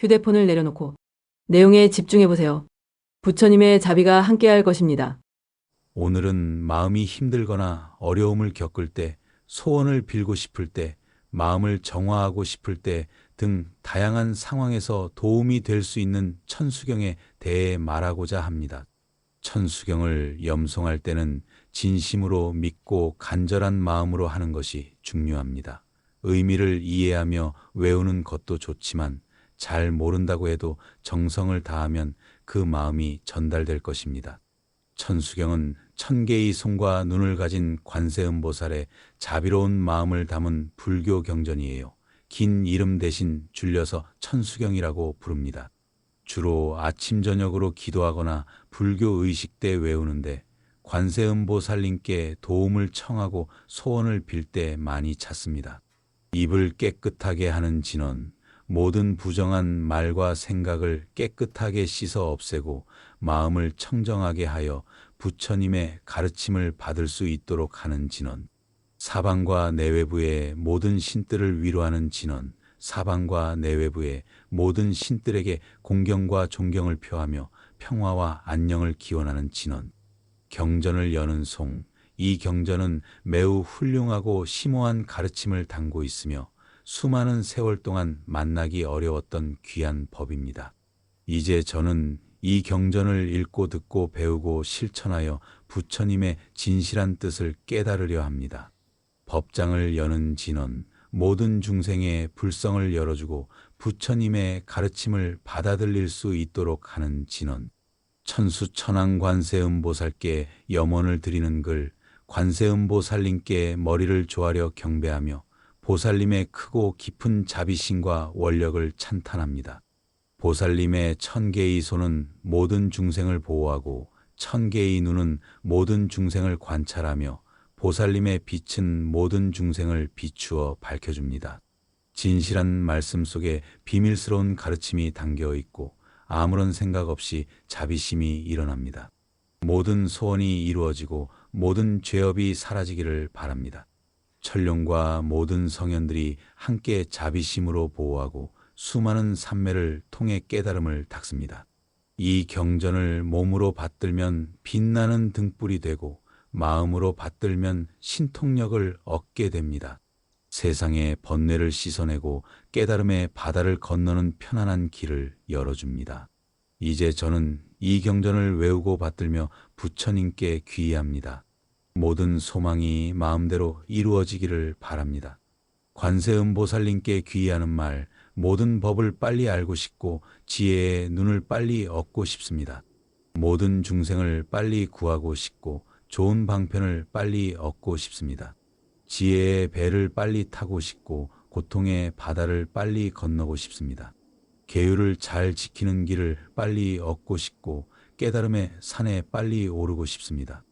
휴대폰을 내려놓고 내용에 집중해 보세요. 부처님의 자비가 함께할 것입니다. 오늘은 마음이 힘들거나 어려움을 겪을 때, 소원을 빌고 싶을 때, 마음을 정화하고 싶을 때 등 다양한 상황에서 도움이 될 수 있는 천수경에 대해 말하고자 합니다. 천수경을 염송할 때는 진심으로 믿고 간절한 마음으로 하는 것이 중요합니다. 의미를 이해하며 외우는 것도 좋지만 잘 모른다고 해도 정성을 다하면 그 마음이 전달될 것입니다. 천수경은 천 개의 손과 눈을 가진 관세음보살의 자비로운 마음을 담은 불교 경전이에요. 긴 이름 대신 줄여서 천수경이라고 부릅니다. 주로 아침 저녁으로 기도하거나 불교 의식 때 외우는데 관세음보살님께 도움을 청하고 소원을 빌 때 많이 찾습니다. 입을 깨끗하게 하는 진원, 모든 부정한 말과 생각을 깨끗하게 씻어 없애고 마음을 청정하게 하여 부처님의 가르침을 받을 수 있도록 하는 진원. 사방과 내외부의 모든 신들을 위로하는 진원. 사방과 내외부의 모든 신들에게 공경과 존경을 표하며 평화와 안녕을 기원하는 진원. 경전을 여는 송. 이 경전은 매우 훌륭하고 심오한 가르침을 담고 있으며 수많은 세월 동안 만나기 어려웠던 귀한 법입니다. 이제 저는 이 경전을 읽고 듣고 배우고 실천하여 부처님의 진실한 뜻을 깨달으려 합니다. 법장을 여는 진원, 모든 중생의 불성을 열어주고 부처님의 가르침을 받아들일 수 있도록 하는 진원, 천수천왕 관세음보살께 염원을 드리는 글, 관세음보살님께 머리를 조아려 경배하며 보살님의 크고 깊은 자비심과 원력을 찬탄합니다. 보살님의 천 개의 손은 모든 중생을 보호하고 천 개의 눈은 모든 중생을 관찰하며 보살님의 빛은 모든 중생을 비추어 밝혀줍니다. 진실한 말씀 속에 비밀스러운 가르침이 담겨 있고 아무런 생각 없이 자비심이 일어납니다. 모든 소원이 이루어지고 모든 죄업이 사라지기를 바랍니다. 천룡과 모든 성현들이 함께 자비심으로 보호하고 수많은 산매를 통해 깨달음을 닦습니다. 이 경전을 몸으로 받들면 빛나는 등불이 되고 마음으로 받들면 신통력을 얻게 됩니다. 세상의 번뇌를 씻어내고 깨달음의 바다를 건너는 편안한 길을 열어줍니다. 이제 저는 이 경전을 외우고 받들며 부처님께 귀의합니다. 모든 소망이 마음대로 이루어지기를 바랍니다. 관세음 보살님께 귀의하는 말, 모든 법을 빨리 알고 싶고 지혜의 눈을 빨리 얻고 싶습니다. 모든 중생을 빨리 구하고 싶고 좋은 방편을 빨리 얻고 싶습니다. 지혜의 배를 빨리 타고 싶고 고통의 바다를 빨리 건너고 싶습니다. 계율을 잘 지키는 길을 빨리 얻고 싶고 깨달음의 산에 빨리 오르고 싶습니다.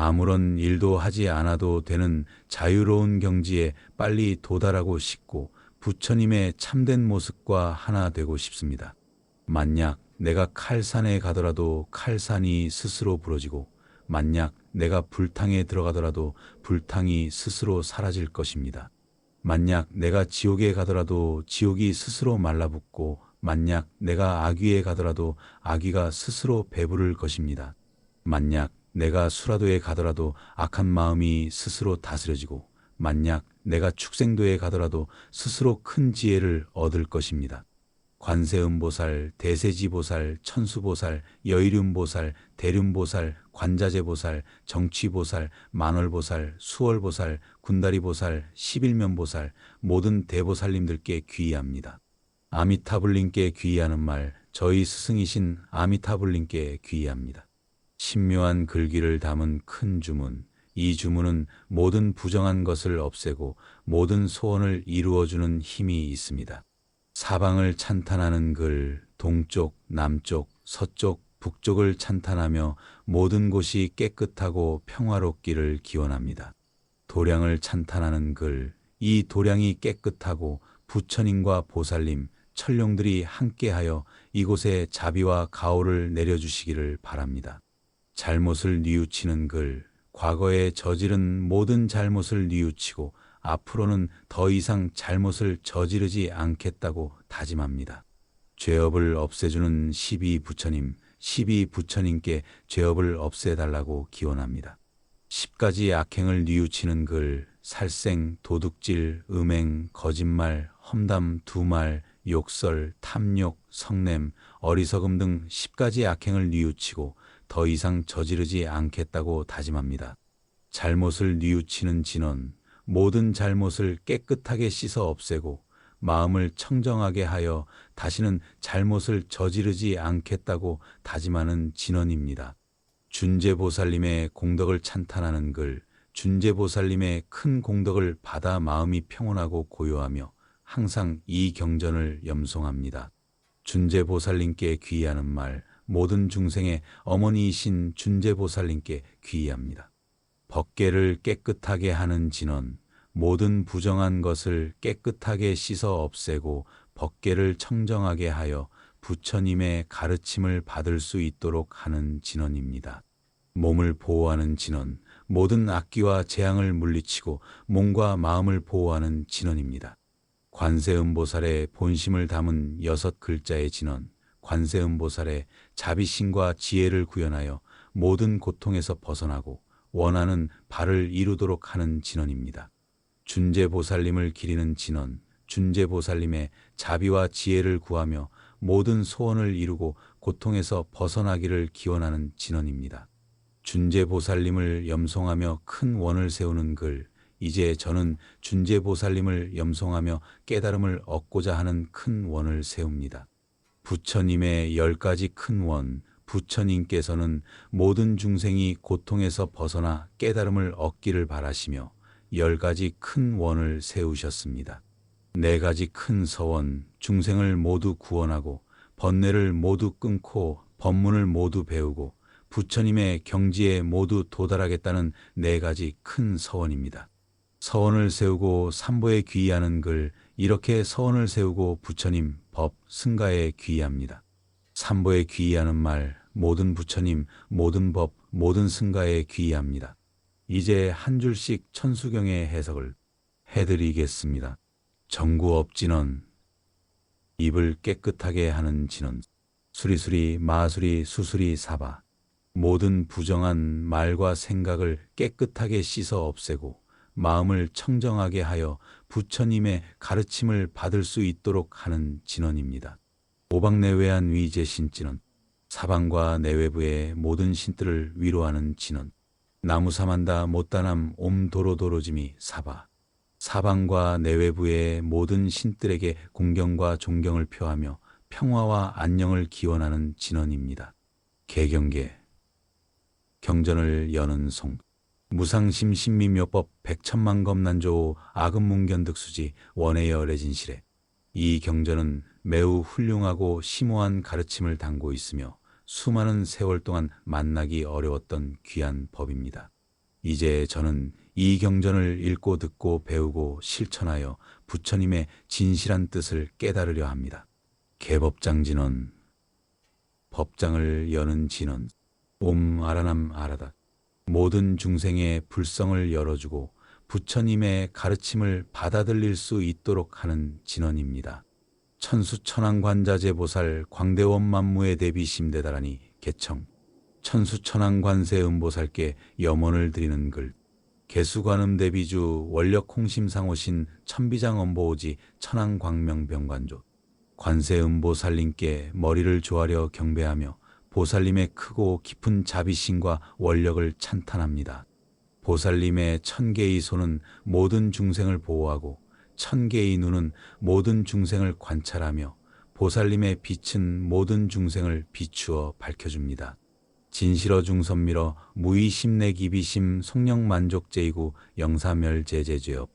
아무런 일도 하지 않아도 되는 자유로운 경지에 빨리 도달하고 싶고 부처님의 참된 모습과 하나 되고 싶습니다. 만약 내가 칼산에 가더라도 칼산이 스스로 부러지고 만약 내가 불탕에 들어가더라도 불탕이 스스로 사라질 것입니다. 만약 내가 지옥에 가더라도 지옥이 스스로 말라붙고 만약 내가 아귀에 가더라도 아귀가 스스로 배부를 것입니다. 만약 내가 수라도에 가더라도 악한 마음이 스스로 다스려지고 만약 내가 축생도에 가더라도 스스로 큰 지혜를 얻을 것입니다. 관세음보살, 대세지보살, 천수보살, 여의륜보살, 대륜보살, 관자재보살, 정취보살, 만월보살, 수월보살, 군다리보살, 십일면보살, 모든 대보살님들께 귀의합니다. 아미타불님께 귀의하는 말, 저희 스승이신 아미타불님께 귀의합니다. 신묘한 글귀를 담은 큰 주문, 이 주문은 모든 부정한 것을 없애고 모든 소원을 이루어주는 힘이 있습니다. 사방을 찬탄하는 글, 동쪽, 남쪽, 서쪽, 북쪽을 찬탄하며 모든 곳이 깨끗하고 평화롭기를 기원합니다. 도량을 찬탄하는 글, 이 도량이 깨끗하고 부처님과 보살님, 천룡들이 함께하여 이곳에 자비와 가호를 내려주시기를 바랍니다. 잘못을 뉘우치는 글, 과거에 저지른 모든 잘못을 뉘우치고 앞으로는 더 이상 잘못을 저지르지 않겠다고 다짐합니다. 죄업을 없애주는 12 부처님, 12 부처님께 죄업을 없애달라고 기원합니다. 10가지 악행을 뉘우치는 글, 살생, 도둑질, 음행, 거짓말, 험담, 두말, 욕설, 탐욕, 성냄, 어리석음 등 10가지 악행을 뉘우치고 더 이상 저지르지 않겠다고 다짐합니다. 잘못을 뉘우치는 진언, 모든 잘못을 깨끗하게 씻어 없애고 마음을 청정하게 하여 다시는 잘못을 저지르지 않겠다고 다짐하는 진언입니다. 준재보살님의 공덕을 찬탄하는 글, 준재보살님의 큰 공덕을 받아 마음이 평온하고 고요하며 항상 이 경전을 염송합니다. 준재보살님께 귀의하는 말, 모든 중생의 어머니이신 준재보살님께 귀의합니다. 법계를 깨끗하게 하는 진언, 모든 부정한 것을 깨끗하게 씻어 없애고 법계를 청정하게 하여 부처님의 가르침을 받을 수 있도록 하는 진언입니다. 몸을 보호하는 진언, 모든 악기와 재앙을 물리치고 몸과 마음을 보호하는 진언입니다. 관세음보살의 본심을 담은 여섯 글자의 진언, 관세음보살의 자비심과 지혜를 구현하여 모든 고통에서 벗어나고 원하는 바를 이루도록 하는 진언입니다. 준재보살님을 기리는 진언, 준재보살님의 자비와 지혜를 구하며 모든 소원을 이루고 고통에서 벗어나기를 기원하는 진언입니다. 준재보살님을 염송하며 큰 원을 세우는 글, 이제 저는 준재보살님을 염송하며 깨달음을 얻고자 하는 큰 원을 세웁니다. 부처님의 열 가지 큰 원, 부처님께서는 모든 중생이 고통에서 벗어나 깨달음을 얻기를 바라시며 열 가지 큰 원을 세우셨습니다. 네 가지 큰 서원, 중생을 모두 구원하고 번뇌를 모두 끊고 법문을 모두 배우고 부처님의 경지에 모두 도달하겠다는 네 가지 큰 서원입니다. 서원을 세우고 삼보에 귀의하는 글, 이렇게 서원을 세우고 부처님, 법, 승가에 귀의합니다. 삼보에 귀의하는 말, 모든 부처님, 모든 법, 모든 승가에 귀의합니다. 이제 한 줄씩 천수경의 해석을 해드리겠습니다. 정구업진언, 입을 깨끗하게 하는 진언, 수리수리, 마수리, 수수리, 사바, 모든 부정한 말과 생각을 깨끗하게 씻어 없애고 마음을 청정하게 하여 부처님의 가르침을 받을 수 있도록 하는 진언입니다. 오박내외한 위제 신진언, 사방과 내외부의 모든 신들을 위로하는 진언, 나무사만다 못다남 옴도로도로짐이 사바, 사방과 내외부의 모든 신들에게 공경과 존경을 표하며 평화와 안녕을 기원하는 진언입니다. 개경계 경전을 여는 송 무상심 신미묘법 백천만검 난조 아금문견득수지 원해여 레진실에 이 경전은 매우 훌륭하고 심오한 가르침을 담고 있으며 수많은 세월 동안 만나기 어려웠던 귀한 법입니다. 이제 저는 이 경전을 읽고 듣고 배우고 실천하여 부처님의 진실한 뜻을 깨달으려 합니다. 개법장 진원 법장을 여는 진원 옴 아라남 아라다 모든 중생의 불성을 열어주고 부처님의 가르침을 받아들일 수 있도록 하는 진언입니다. 천수천왕관자재보살 광대원 만무에 대비 심대다라니 개청. 천수천왕관세 음보살께 염원을 드리는 글. 개수관음 대비주 원력 홍심상오신 천비장 엄보오지 천왕광명병관조. 관세음보살님께 머리를 조아려 경배하며 보살님의 크고 깊은 자비심과 원력을 찬탄합니다. 보살님의 천 개의 손은 모든 중생을 보호하고 천 개의 눈은 모든 중생을 관찰하며 보살님의 빛은 모든 중생을 비추어 밝혀줍니다. 진실어 중선밀어 무의심내 기비심 속령만족제이구 영사멸제제죄업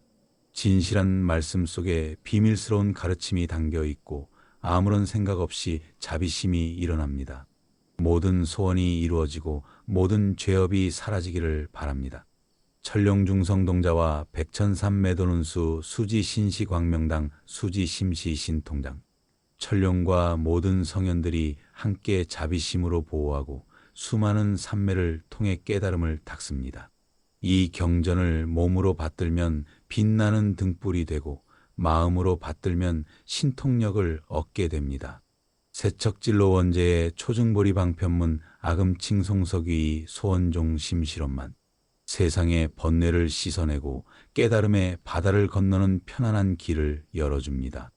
진실한 말씀 속에 비밀스러운 가르침이 담겨 있고 아무런 생각 없이 자비심이 일어납니다. 모든 소원이 이루어지고 모든 죄업이 사라지기를 바랍니다. 천룡중성동자와 백천삼매도는수 수지신시광명당 수지심시신통장 천룡과 모든 성현들이 함께 자비심으로 보호하고 수많은 산매를 통해 깨달음을 닦습니다. 이 경전을 몸으로 받들면 빛나는 등불이 되고 마음으로 받들면 신통력을 얻게 됩니다. 세척질로 원제의 초중보리 방편문 아금칭 송석위 소원종 심실험만 세상의 번뇌를 씻어내고 깨달음의 바다를 건너는 편안한 길을 열어줍니다.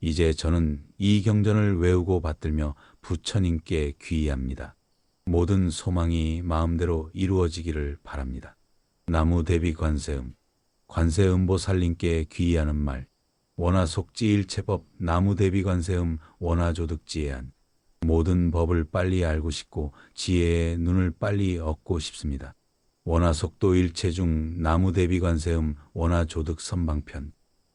이제 저는 이 경전을 외우고 받들며 부처님께 귀의합니다. 모든 소망이 마음대로 이루어지기를 바랍니다. 나무 대비 관세음, 관세음보살님께 귀의하는 말, 원화속지일체법 나무 대비 관세음 원화조득지혜안, 모든 법을 빨리 알고 싶고 지혜의 눈을 빨리 얻고 싶습니다. 원화속도 일체 중 나무 대비 관세음 원화조득 선방편,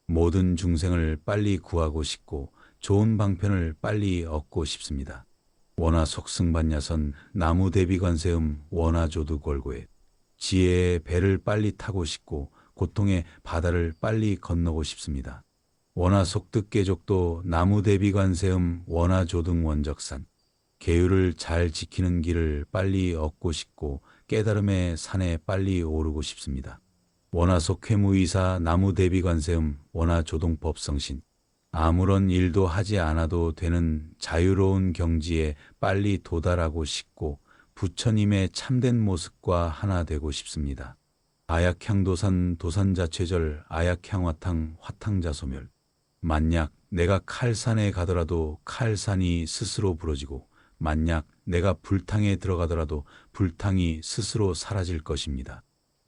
모든 중생을 빨리 구하고 싶고 좋은 방편을 빨리 얻고 싶습니다. 원화 속승반야선 나무 대비 관세음 원화 조두 골고에 지혜의 배를 빨리 타고 싶고 고통의 바다를 빨리 건너고 싶습니다. 원화 속득 계족도 나무 대비 관세음 원화 조등 원적산 계율을 잘 지키는 길을 빨리 얻고 싶고 깨달음의 산에 빨리 오르고 싶습니다. 원화속 회무이사 나무 대비 관세음 원화 조동법 성신 아무런 일도 하지 않아도 되는 자유로운 경지에 빨리 도달하고 싶고 부처님의 참된 모습과 하나 되고 싶습니다. 아약향도산 도산자체절 아약향화탕 화탕자소멸 만약 내가 칼산에 가더라도 칼산이 스스로 부러지고 만약 내가 불탕에 들어가더라도 불탕이 스스로 사라질 것입니다.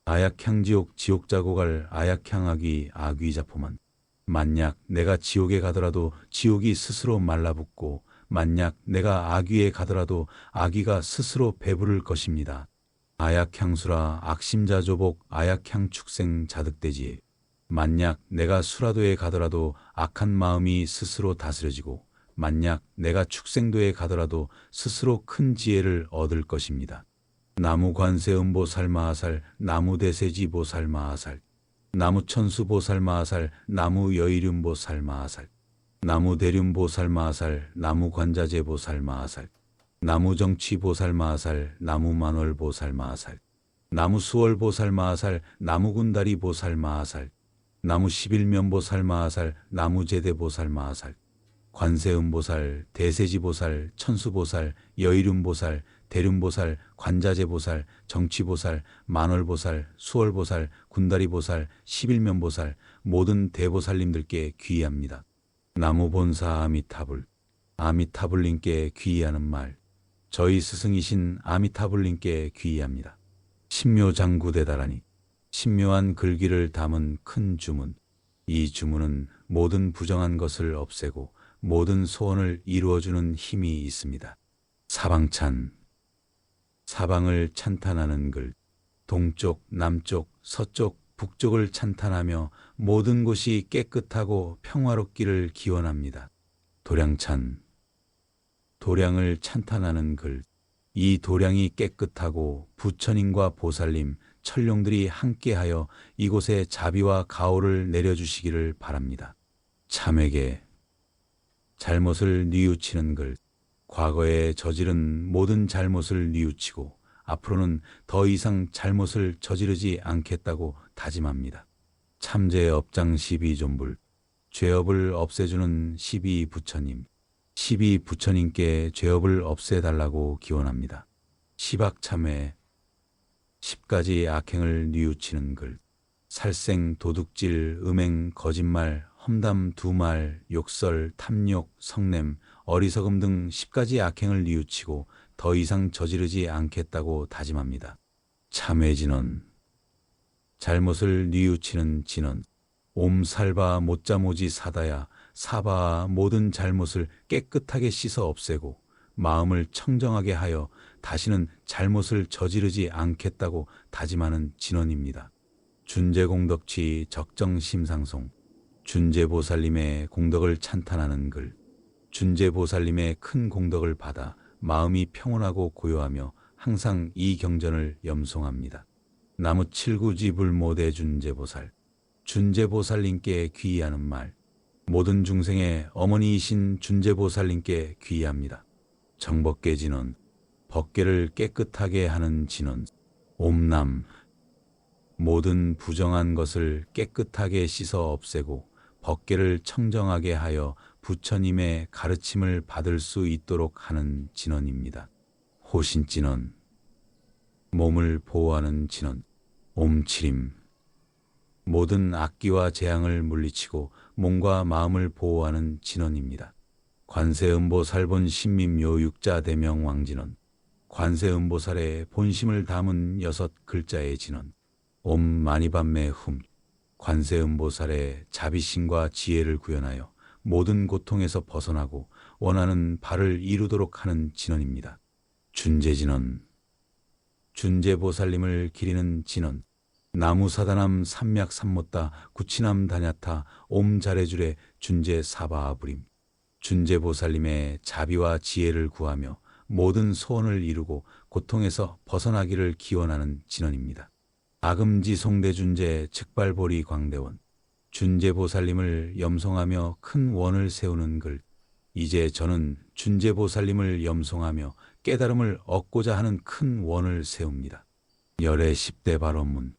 아약향 지옥 지옥 자고갈 아약향악이 아귀자포만 만약 내가 지옥에 가더라도 지옥이 스스로 말라붙고 만약 내가 아귀에 가더라도 아귀가 스스로 배부를 것입니다. 아약향수라 악심자 조복 아약향 축생 자득대지 만약 내가 수라도에 가더라도 악한 마음이 스스로 다스려지고 만약 내가 축생도에 가더라도 스스로 큰 지혜를 얻을 것입니다. 나무 관세음 보살 마하살, 나무 대세지 보살 마하살, 나무 천수 보살 마하살, 나무 여이륜 보살 마하살, 나무 대륜 보살 마하살, 나무 관자재 보살 마하살, 나무 정치 보살 마하살, 나무 만월 보살 마하살, 나무 수월 보살 마하살, 나무 군다리 보살 마하살, 나무 십일면 보살 마하살, 나무 제대 보살 마하살, 관세음보살, 대세지보살, 천수보살, 여이륜보살, 대륜보살, 관자재보살, 정치보살, 만월보살, 수월보살, 군다리보살, 십일면보살, 모든 대보살님들께 귀의합니다. 나무본사 아미타불, 아미타불님께 귀의하는 말, 저희 스승이신 아미타불님께 귀의합니다. 신묘장구 대다라니, 신묘한 글귀를 담은 큰 주문, 이 주문은 모든 부정한 것을 없애고 모든 소원을 이루어주는 힘이 있습니다. 사방찬, 사방을 찬탄하는 글, 동쪽, 남쪽, 서쪽, 북쪽을 찬탄하며 모든 곳이 깨끗하고 평화롭기를 기원합니다. 도량찬, 도량을 찬탄하는 글, 이 도량이 깨끗하고 부처님과 보살님, 천룡들이 함께하여 이곳에 자비와 가호를 내려주시기를 바랍니다. 참에게 잘못을 뉘우치는 글, 과거에 저지른 모든 잘못을 뉘우치고 앞으로는 더 이상 잘못을 저지르지 않겠다고 다짐합니다. 참제 업장 12존불, 죄업을 없애주는 12 부처님, 12 부처님께 죄업을 없애달라고 기원합니다. 시박참회, 10가지 악행을 뉘우치는 글, 살생, 도둑질, 음행, 거짓말, 험담, 두말, 욕설, 탐욕, 성냄, 어리석음 등 10가지 악행을 뉘우치고 더 이상 저지르지 않겠다고 다짐합니다. 참회진원 잘못을 뉘우치는 진원 옴살바 못자모지 사다야 사바아 모든 잘못을 깨끗하게 씻어 없애고 마음을 청정하게 하여 다시는 잘못을 저지르지 않겠다고 다짐하는 진원입니다. 준재공덕치 적정심상송 준재보살님의 공덕을 찬탄하는 글 준재보살님의 큰 공덕을 받아 마음이 평온하고 고요하며 항상 이 경전을 염송합니다. 나무 칠구지 불모대 준재보살 준재보살님께 귀의하는 말 모든 중생의 어머니이신 준재보살님께 귀의합니다. 정법계 진원 법계를 깨끗하게 하는 진원 옴남 모든 부정한 것을 깨끗하게 씻어 없애고 법계를 청정하게 하여 부처님의 가르침을 받을 수 있도록 하는 진언입니다. 호신진언, 몸을 보호하는 진언, 옴치림, 모든 악기와 재앙을 물리치고 몸과 마음을 보호하는 진언입니다. 관세음보 살본 신민묘 육자 대명 왕진언, 관세음보살의 본심을 담은 여섯 글자의 진언, 옴 마니밤매 훔, 관세음보살의 자비심과 지혜를 구현하여 모든 고통에서 벗어나고 원하는 바를 이루도록 하는 진언입니다. 준재진언, 준재보살님을 기리는 진언, 나무사다남 삼맥삼못다 구치남 다냐타 옴자레줄의 준재사바아부림, 준재보살님의 자비와 지혜를 구하며 모든 소원을 이루고 고통에서 벗어나기를 기원하는 진언입니다. 아금지 송대준재 즉발보리 광대원 준재보살님을 염송하며 큰 원을 세우는 글 이제 저는 준재보살님을 염송하며 깨달음을 얻고자 하는 큰 원을 세웁니다. 열의 10대 발언문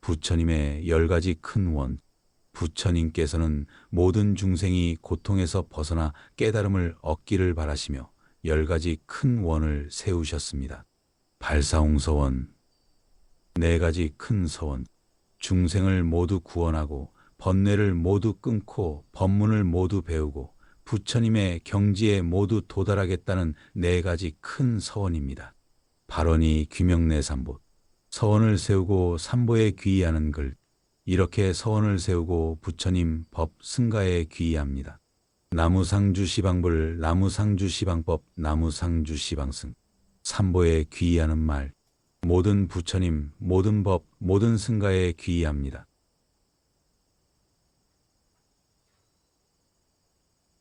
부처님의 열 가지 큰 원 부처님께서는 모든 중생이 고통에서 벗어나 깨달음을 얻기를 바라시며 열 가지 큰 원을 세우셨습니다. 발사홍서원 네 가지 큰 서원 중생을 모두 구원하고 번뇌를 모두 끊고 법문을 모두 배우고 부처님의 경지에 모두 도달하겠다는 네 가지 큰 서원입니다. 발언이 귀명내 삼보 서원을 세우고 삼보에 귀의하는 글 이렇게 서원을 세우고 부처님 법 승가에 귀의합니다. 나무상주 시방불 나무상주 시방법 나무상주 시방승 삼보에 귀의하는 말 모든 부처님 모든 법 모든 승가에 귀의합니다.